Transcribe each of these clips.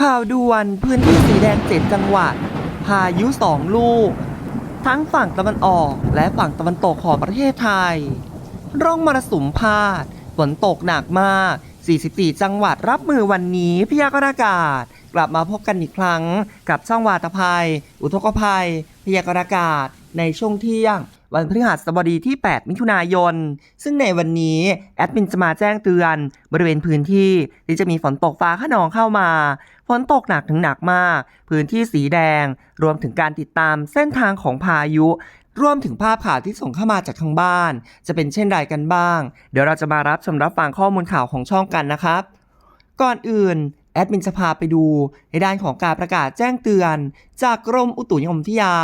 ข่าวด่วนพื้นที่สีแดงเจ็ดจังหวัด พายุสองลูก ทั้งฝั่งตะวันออกและฝั่งตะวันตกของประเทศไทย ร่องมรสุมพาด ฝนตกหนักมาก 44 จังหวัดรับมือวันนี้พยากรณ์อากาศ กลับมาพบกันอีกครั้ง กับช่องวาตภัย อุทกภัย พยากรณ์อากาศในช่วงเที่ยง วันพฤหัสบดีที่ 8 มิถุนายน ซึ่งในวันนี้แอดมินจะมาแจ้งเตือนบริเวณพื้นที่ที่จะมีฝนตกฟ้าขนองเข้ามา ฝนตกหนักถึงหนักมาก พื้นที่สีแดง รวมถึงการติดตามเส้นทางของพายุ รวมถึงภาพข่าวที่ส่งเข้ามาจากทางบ้าน จะเป็นเช่นไรกันบ้าง เดี๋ยวเราจะมารับชมรับฟังข้อมูลข่าวของช่องกันนะครับ ก่อนอื่นแอดมินจะพาไปดู ในด้านของการประกาศแจ้งเตือน จากกรมอุตุนิยมวิทยา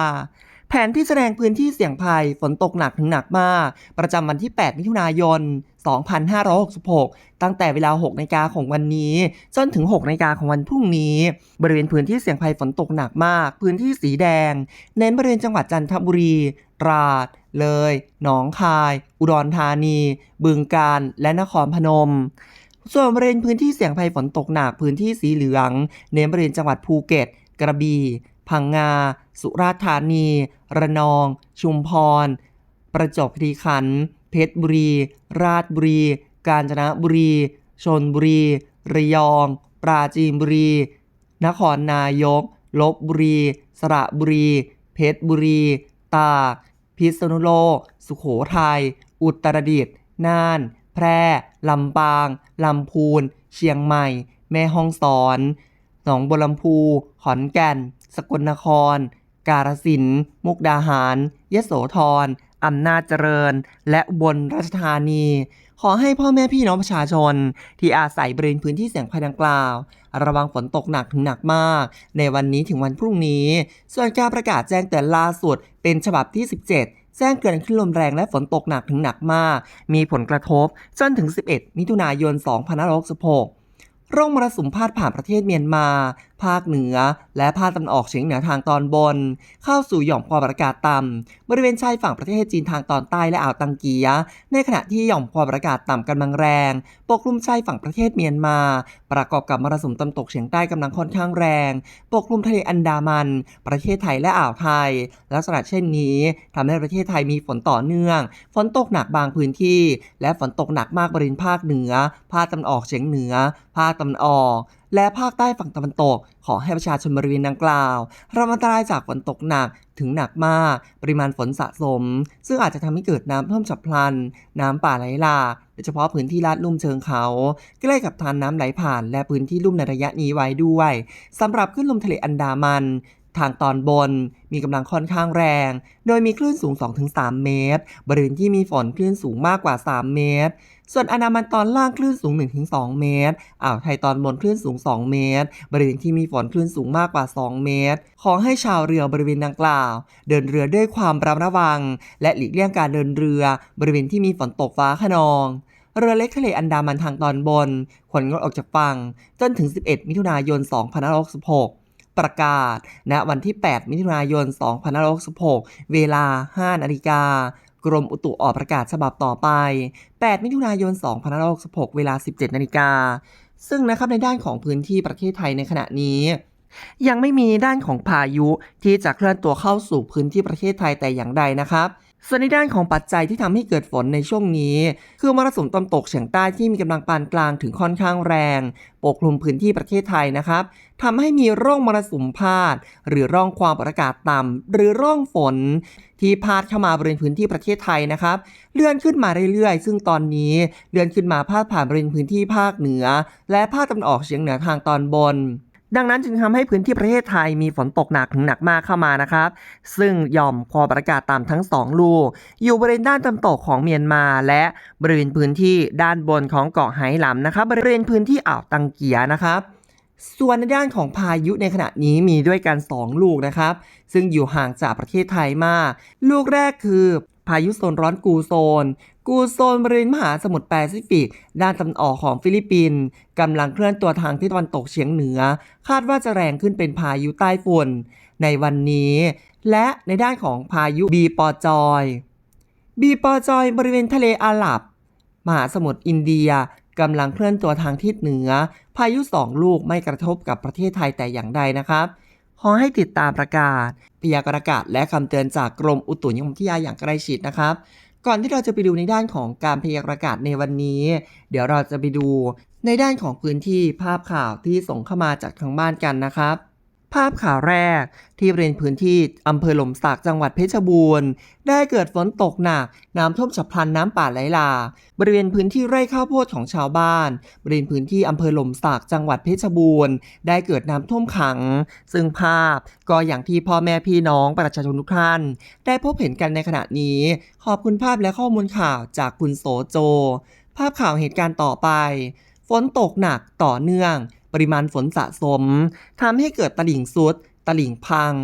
ผนที่แสดงพื้นที่เสี่ยงภัยฝนตกหนักถึงหนักมาก ประจำวันที่ 8 มิถุนายน 2566 ตั้งแต่เวลา 6นาฬิกาของวันนี้ จนถึง 6นาฬิกาของวันพรุ่งนี้ บริเวณพื้นที่เสี่ยงภัยฝนตกหนักมาก พื้นที่สีแดง เน้นบริเวณจังหวัดจันทบุรี ตราด เลย หนองคาย อุดรธานี บึงกาฬ และนครพนมส่วนบริเวณพื้นที่เสี่ยงภัยฝนตกหนักพื้นที่สีเหลือง เน้นบริเวณจังหวัดภูเก็ต กระบี่ พังงา สุราษฎร์ธานี ระนอง ชุมพร ประจวบคีรีขันธ์เพชรบุรี ราชบุรี กาญจนบุรี ชนบุรี ระยอง ปราจีนบุรี นครนายก ลบบุรี สระบุรี เพชรบุรี ตาก พิษณุโลก สุโขทัย อุตรดิตถ์ น่าน แพร่ ลำปาง ลำพูน เชียงใหม่ แม่ฮ่องสอน หนองบัวลำพู ขอนแก่น สกลนคร กาฬสินธุ์มุกดาหาร ยโสธรอำนาจเจริญ และบลราชธานี ขอให้พ่อแม่พี่น้องประชาชน ที่อาศัยบริเวณพื้นที่เสี่ยงภัยดังกล่าว ระวังฝนตกหนักถึงหนักมาก ในวันนี้ถึงวันพรุ่งนี้ ส่วนการประกาศแจ้งเตือนล่าสุดเป็นฉบับที่ 17แจ้งเกิดคลื่นลมแรงและฝนตกหนักถึงหนักมาก มีผลกระทบจนถึง 11 มิถุนายน 2566 ร่องมรสุมพาดผ่านประเทศเมียนมา ภาคเหนือ และภาคตะวันออกเฉียงเหนือทางตอนบน เข้าสู่หย่อมความกดอากาศต่ำบริเวณชายฝั่งประเทศจีนทางตอนใต้และอ่าวตังเกีย ในขณะที่หย่อมความกดอากาศต่ำกำลังแรง ปกคลุมชายฝั่งประเทศเมียนมา ประกอบกับมรสุมตะวันตกเฉียงใต้กำลังค่อนข้างแรง ปกคลุมทะเลอันดามัน ประเทศไทยและอ่าวไทย ลักษณะเช่นนี้ทำให้ประเทศไทยมีฝนต่อเนื่อง ฝนตกหนักบางพื้นที่ และฝนตกหนักมากบริเวณภาคเหนือ ภาคตะวันออกเฉียงเหนือ ภาคตะวันออก และภาคใต้ฝั่งตะวันตก ขอให้ประชาชนบริเวณดังกล่าวระมัดระวังจากฝนตกหนักถึงหนักมาก ปริมาณฝนสะสม ซึ่งอาจจะทำให้เกิดน้ำท่วมฉับพลัน น้ำป่าไหลหลากโดยเฉพาะพื้นที่ลาดลุ่มเชิงเขาใกล้กับทานน้ำไหลผ่าน และพื้นที่ลุ่มในระยะนี้ไว้ด้วยสำหรับขึ้นลมทะเลอันดามัน ทางตอนบนมีกำลังค่อนข้างแรง โดยมีคลื่นสูง 2-3 เมตร บริเวณที่มีฝนคลื่นสูงมากกว่า 3 เมตร ส่วนอันดามันตอนล่างคลื่นสูง 1-2 เมตร อ่าวไทยตอนบนคลื่นสูง 2 เมตร บริเวณที่มีฝนคลื่นสูงมากกว่า 2 เมตร ขอให้ชาวเรือบริเวณดังกล่าว เดินเรือด้วยความระมัดระวัง และหลีกเลี่ยงการเดินเรือบริเวณที่มีฝนตกฟ้าขนองเรือเล็กทะเลอันดามันทางตอนบนควรงดออกจากฝั่งจนถึง 11 มิถุนายน 2566 ประกาศณวันที่ 8 มิถุนายน 2566 เวลา 5 นาฬิกากรมอุตุออกประกาศฉบับต่อไป 8 มิถุนายน 2566 เวลา 17 นาฬิกา ซึ่งนะครับในด้านของพื้นที่ประเทศไทยในขณะนี้ ยังไม่มีด้านของพายุที่จะเคลื่อนตัวเข้าสู่พื้นที่ประเทศไทยแต่อย่างใดนะครับ ส่วนในด้านของปัจจัยที่ทำให้เกิดฝนในช่วงนี้ คือมรสุมตะวันตกเฉียงใต้ที่มีกำลังปานกลางถึงค่อนข้างแรง ปกคลุมพื้นที่ประเทศไทยนะครับทำให้มีร่องมรสุมพาด หรือร่องความกดอากาศต่ำหรือร่องฝน ที่พาดเข้ามาบริเวณพื้นที่ประเทศไทยนะครับ เลื่อนขึ้นมาเรื่อยๆ ซึ่งตอนนี้เลื่อนขึ้นมาพาดผ่านบริเวณพื้นที่ภาคเหนือ และภาคตะวันออกเฉียงเหนือทางตอนบน ดังนั้นจึงทำให้พื้นที่ประเทศไทยมีฝนตกหนักถึงหนักมากเข้ามานะครับ ซึ่งย่อมความกดอากาศต่ำทั้ง 2 ลูก อยู่บริเวณด้านตะวันตกของเมียนมา และบริเวณพื้นที่ด้านบนของเกาะไหหลำนะครับ บริเวณพื้นที่อ่าวตังเกียนะครับส่วนในด้านของพายุในขณะนี้มีด้วยกัน 2 ลูกนะครับ ซึ่งอยู่ห่างจากประเทศไทยมาก ลูกแรกคือพายุโซนร้อนกูโซน กูโซนบริเวณมหาสมุทรแปซิฟิก ด้านตะวันออกของฟิลิปปินส์กำลังเคลื่อนตัวทางที่ตะวันตกเฉียงเหนือ คาดว่าจะแรงขึ้นเป็นพายุใต้ฝุ่น ในวันนี้ และในด้านของพายุบีปอจอยบีปอจอยบริเวณทะเลอาหรับ มหาสมุทรอินเดียกำลังเคลื่อนตัวทางทิศเหนือ พายุสองลูกไม่กระทบกับประเทศไทยแต่อย่างใดนะครับขอให้ติดตามประกาศพยากรณ์อากาศและคำเตือนจากกรมอุตุนิยมวิทยาอย่างใกล้ชิดนะครับ ก่อนที่เราจะไปดูในด้านของการพยากรณ์อากาศในวันนี้ เดี๋ยวเราจะไปดูในด้านของพื้นที่ภาพข่าวที่ส่งเข้ามาจากทางบ้านกันนะครับ ภาพข่าวแรกที่บริเวณพื้นที่อำเภอหล่มสักจังหวัดเพชรบูรณ์ ได้เกิดฝนตกหนัก น้ำท่วมฉับพลันน้ำป่าไหลหลากบริเวณพื้นที่ไร่ข้าวโพดของชาวบ้าน บริเวณพื้นที่อำเภอหล่มสักจังหวัดเพชรบูรณ์ ได้เกิดน้ำท่วมขัง ซึ่งภาพก็อย่างที่พ่อแม่พี่น้องประชาชนทุกท่าน ได้พบเห็นกันในขณะนี้ ขอบคุณภาพและข้อมูลข่าวจากคุณโสโจ ภาพข่าวเหตุการณ์ต่อไป ฝนตกหนักต่อเนื่อง ปริมาณฝนสะสมทำให้เกิดตลิ่งซุด ตลิ่งพัง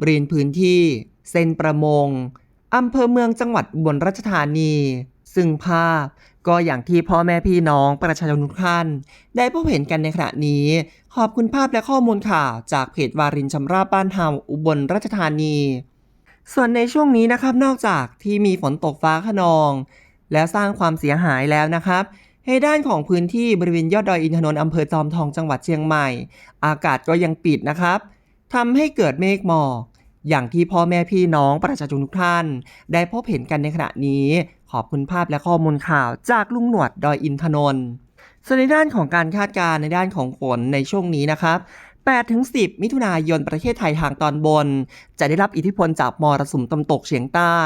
บริเวณพื้นที่ เส้นประมงอำเภอเมืองจังหวัดอุบลราชธานี ซึ่งภาพก็อย่างที่พ่อแม่พี่น้องประชาชนทุกท่าน ได้พบเห็นกันในขณะนี้ ขอบคุณภาพและข้อมูลข่าวจากเพจวารินชำราบบ้านเฮาอุบลราชธานี ส่วนในช่วงนี้นะครับนอกจากที่มีฝนตกฟ้าขนอง แล้วสร้างความเสียหายแล้วนะครับ ให้ด้านของพื้นที่บริเวณยอดดอยอินทนนท์อำเภอจอมทองจังหวัดเชียงใหม่ อากาศก็ยังปิดนะครับทำให้เกิดเมฆหมอกอย่างที่พ่อแม่พี่น้องประชาชนทุกท่าน ได้พบเห็นกันในขณะนี้ ขอบคุณภาพและข้อมูลข่าวจากลุงหนวดดอยอินทนนท์ส่วนในด้านของการคาดการณ์ในด้านของฝนในช่วงนี้นะครับ8-10 มิถุนายนประเทศไทยทางตอนบน จะได้รับอิทธิพลจากมรสุมตะวันตกเฉียงใต้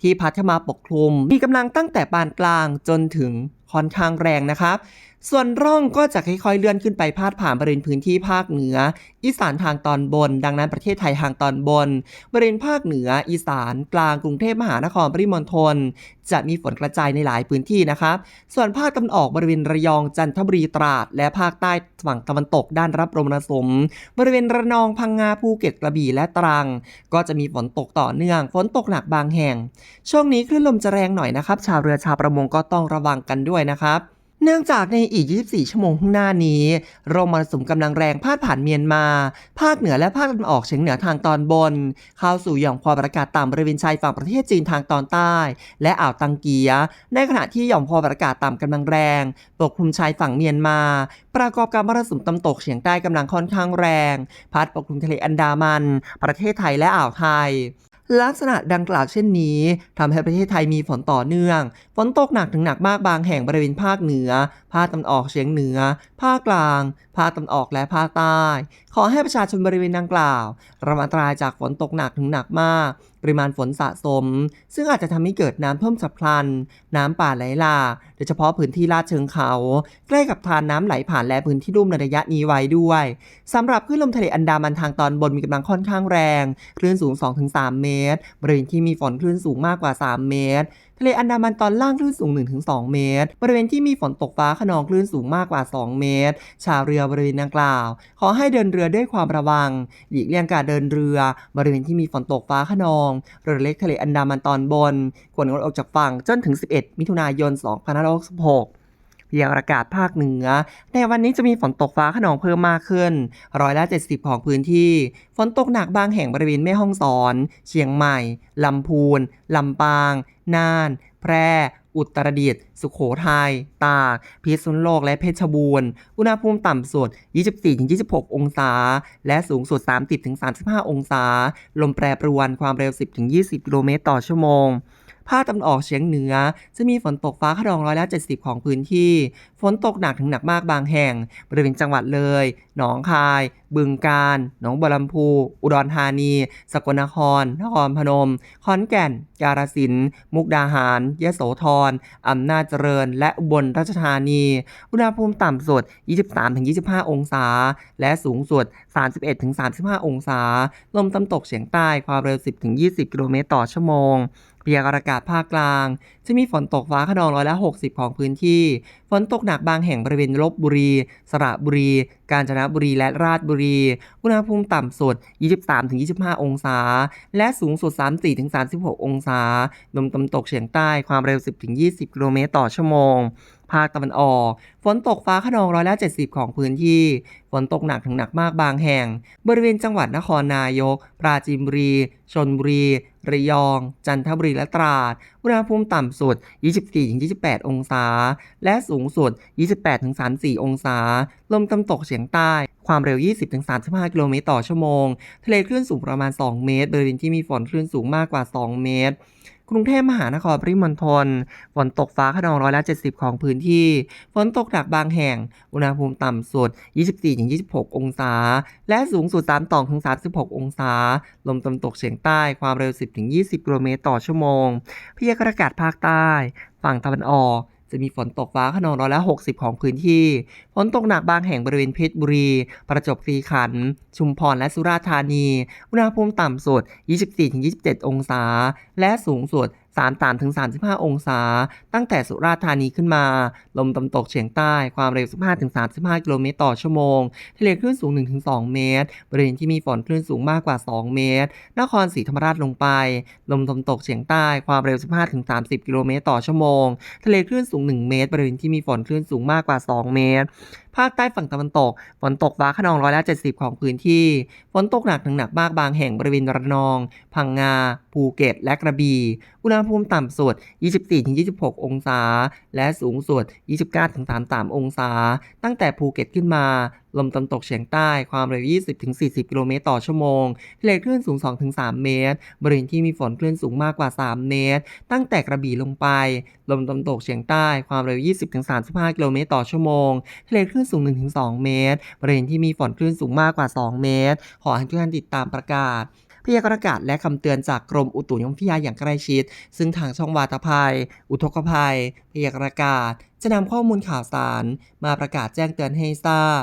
ที่พัดเข้ามาปกคลุม มีกำลังตั้งแต่ปานกลางจนถึง ค่อนข้างแรงนะครับ ส่วนร่องก็จะค่อยๆเลื่อนขึ้นไปพาดผ่านบริเวณพื้นที่ภาคเหนือ อีสานทางตอนบน ดังนั้นประเทศไทยทางตอนบน บริเวณภาคเหนือ อีสาน กลางกรุงเทพมหานครปริมณฑลจะมีฝนกระจายในหลายพื้นที่นะครับ ส่วนภาคตะวันออกบริเวณระยองจันทบุรีตราด และภาคใต้ฝั่งตะวันตกด้านรับลมมรสุมบริเวณระนองพังงาภูเก็ตกระบี่และตรัง ก็จะมีฝนตกต่อเนื่อง ฝนตกหนักบางแห่ง ช่วงนี้คลื่นลมจะแรงหน่อยนะครับ ชาวเรือชาวประมงก็ต้องระวังกันด้วยนะครับ เนื่องจากในอีก 24 ชั่วโมงข้างหน้านี้ร่องมรสุมกำลังแรงพาดผ่านเมียนมา ภาคเหนือและภาคตะวันออกเฉียงเหนือทางตอนบน เข้าสู่หย่อมความกดอากาศต่ำบริเวณชายฝั่งประเทศจีนทางตอนใต้ และอ่าวตังเกีย ในขณะที่หย่อมความกดอากาศต่ำกำลังแรง ปกคลุมชายฝั่งเมียนมา ประกอบกับมรสุมตะวันตกเฉียงใต้กำลังค่อนข้างแรง พัดปกคลุมทะเลอันดามัน ประเทศไทยและอ่าวไทย ลักษณะดังกล่าวเช่นนี้ทำให้ประเทศไทยมีฝนต่อเนื่อง ฝนตกหนักถึงหนักมากบางแห่งบริเวณภาคเหนือ ภาคตะวันออกเฉียงเหนือ ภาคกลาง ภาคตะวันออกและภาคใต้ ขอให้ประชาชนบริเวณดังกล่าวระมัดระวังจากฝนตกหนักถึงหนักมาก ปริมาณฝนสะสม ซึ่งอาจจะทำให้เกิดน้ำท่วมฉับพลัน น้ำป่าไหลหลากโดยเฉพาะพื้นที่ลาดเชิงเขา ใกล้กับทานน้ำไหลผ่านและพื้นที่ลุ่มในระยะนี้ไว้ด้วยสำหรับคลื่นลมทะเลอันดามันทางตอนบนมีกำลังค่อนข้างแรง คลื่นสูง 2-3 เมตร บริเวณที่มีฝนคลื่นสูงมากกว่า 3 เมตรทะเลอันดามันตอนล่างคลื่นสูง 1-2 เมตร บริเวณที่มีฝนตกฟ้าขนองคลื่นสูงมากกว่า 2 เมตร ชาวเรือบริเวณดังกล่าว ขอให้เดินเรือด้วยความระวัง หลีกเลี่ยงการเดินเรือ บริเวณที่มีฝนตกฟ้าขนองเรือเล็กทะเลอันดามันตอนบน ควรงดออกจากฝั่งจนถึง 11 มิถุนายน 2566 ยากรณ์อากาศภาคเหนือ ในวันนี้จะมีฝนตกฟ้าขนองเพิ่มมากขึ้น ร้อยละ 70 ของพื้นที่ ฝนตกหนักบางแห่งบริเวณแม่ฮ่องสอน เชียงใหม่ ลำพูน ลำปาง น่าน แพร่อุตรดิตถ์สุโขทัย ตากพิษณุโลก และเพชรบูรณ์ อุณหภูมิต่ำสุด 24-26 องศา และสูงสุด 30-35 องศา ลมแปรปรวน ความเร็ว 10-20 กิโลเมตรต่อชั่วโมง ภาคตะวันออกเฉียงเหนือ จะมีฝนตกฟ้าขนองร้อยละ70 ของพื้นที่ ฝนตกหนักถึงหนักมากบางแห่ง บริเวณจังหวัดเลย หนองคาย บึงกาฬ หนองบัวลำพู อุดรธานี สกลนคร นครพนม ขอนแก่น กาฬสินธุ์มุกดาหาร ยโสธร อำนาจเจริญ และอุบลราชธานี อุณหภูมิต่ำสุด 23-25 องศา และสูงสุด 31-35 องศา ลมตะวันตกเฉียงใต้ ความเร็ว 10-20 กิโลเมตรต่อชั่วโมง พยากรณ์อากาศภาคกลาง จะมีฝนตกฟ้าขนองร้อยละ 60 ของพื้นที่ ฝนตกหนักบางแห่งบริเวณลบบุรี สระบุรี กาญจนบุรี และราชบุรี อุณหภูมิต่ำสุด 23-25 องศา และสูงสุด 34-36 องศา ลมตะวันตกเฉียงใต้ความเร็ว 10-20 กิโลเมตรต่อชั่วโมงภาคตะวันออก ฝนตกฟ้าขนองร้อยละ70 ของพื้นที่ ฝนตกหนักถึงหนักมากบางแห่ง บริเวณจังหวัดนครนายก ปราจีนบุรี ชนบุรี ระยอง จันทบุรีและตราด อุณหภูมิต่ำสุด 24-28 องศา และสูงสุด 28-34 องศา ลมตะวันตกเฉียงใต้ ความเร็ว 20-35 กิโลเมตรต่อชั่วโมง ทะเลคลื่นสูงประมาณ 2 เมตร บริเวณที่มีฝนคลื่นสูงมากกว่า 2 เมตร กรุงเทพมหานครปริมณฑลฝนตกฟ้าขนองร้อยละ70 ของพื้นที่ ฝนตกหนักบางแห่ง อุณหภูมิต่ำสุด 24-26 องศา และสูงสุด 32-36 องศา ลมตะวันตกเฉียงใต้ความเร็ว 10-20 กิโลเมตรต่อชั่วโมง พยากรณ์อากาศภาคใต้ ฝั่งตะวันออก จะมีฝนตกฟ้าขนองร้อยละ 60 ของพื้นที่ ฝนตกหนักบางแห่งบริเวณเพชรบุรี ประจวบคีรีขันธ์ ชุมพรและสุราษฎร์ธานี อุณหภูมิต่ำสุด 24-27 องศา และสูงสุด 33-35 องศา ตั้งแต่สุราษฎร์ธานีขึ้นมา ลมตะวันตกเฉียงใต้ความเร็ว 15-35 กิโลเมตรต่อชั่วโมง ทะเลคลื่นสูง 1-2 เมตร บริเวณที่มีฝนคลื่นสูงมากกว่า 2 เมตร นครศรีธรรมราชลงไป ลมตะวันตกเฉียงใต้ความเร็ว 15-30 กิโลเมตรต่อชั่วโมง ทะเลคลื่นสูง 1 เมตร บริเวณที่มีฝนคลื่นสูงมากกว่า 2 เมตรภาคใต้ฝั่งตะวันตก ฝนตกฟ้าขนองร้อยละ 70 ของพื้นที่ ฝนตกหนักถึงหนักมากบางแห่งบริเวณระนอง พังงา ภูเก็ต และกระบี่ อุณหภูมิต่ำสุด 24-26 องศา และสูงสุด 29-33 องศา ตั้งแต่ภูเก็ตขึ้นมา ลมตะวันตกเฉียงใต้ความเร็ว 20-40 กิโลเมตรต่อชั่วโมงทะเลคลื่นสูง 2-3 เมตร บริเวณที่มีฝนคลื่นสูงมากกว่า 3 เมตร ตั้งแต่กระบี่ลงไป ลมตะวันตกเฉียงใต้ความเร็ว 20-35 กิโลเมตรต่อชั่วโมงทะเลคลื่นสูง 1-2 เมตร บริเวณที่มีฝนคลื่นสูงมากกว่า 2 เมตร ขอให้ทุกท่านติดตามประกาศพยากรณ์อากาศและคำเตือนจากกรมอุตุนิยมวิทยาอย่างใกล้ชิด ซึ่งทางช่องวาตภัย อุทกภัย พยากรณ์อากาศ จะนำข้อมูลข่าวสาร มาประกาศแจ้งเตือนให้ทราบ